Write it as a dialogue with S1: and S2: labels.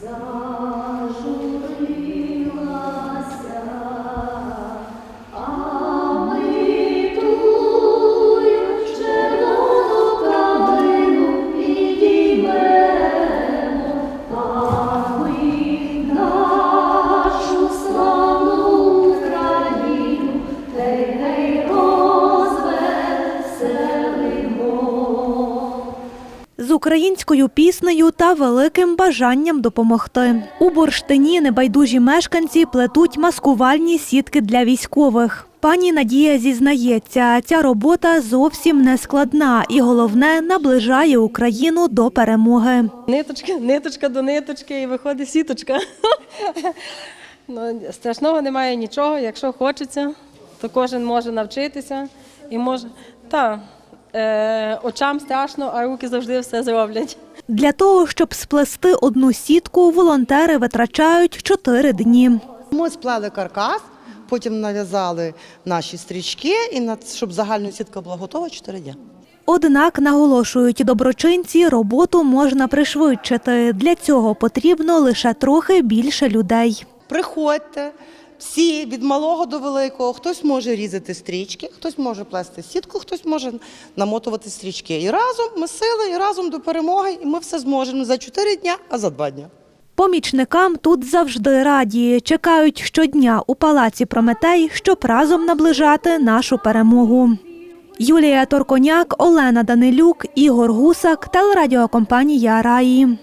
S1: Za з українською піснею та великим бажанням допомогти. У бурштині небайдужі мешканці плетуть маскувальні сітки для військових. Пані Надія зізнається, ця робота зовсім не складна і головне наближає Україну до перемоги.
S2: Ниточка, ниточка до ниточки і виходить сіточка. ну, страшного немає нічого. Якщо хочеться, то кожен може навчитися і може. Та, е, очам страшно, а руки завжди все зроблять.
S1: Для того, щоб сплести одну сітку, волонтери витрачають чотири дні.
S3: Ми сплели каркас, потім нав'язали наші стрічки, і на- щоб загальна сітка була готова 4 дні.
S1: Однак, наголошують доброчинці, роботу можна пришвидшити. Для цього потрібно лише трохи більше людей.
S3: Приходьте, всі від малого до великого. Хтось може різати стрічки, хтось може плести сітку, хтось може намотувати стрічки. І разом ми сили, і разом до перемоги, і ми все зможемо за 4 дня, а за 2 дня.
S1: Помічникам тут завжди раді. Чекають щодня у палаці Прометей, щоб разом наближати нашу перемогу. Юлія Торконяк, Олена Данилюк, Ігор Гусак, телерадіокомпанія Раї.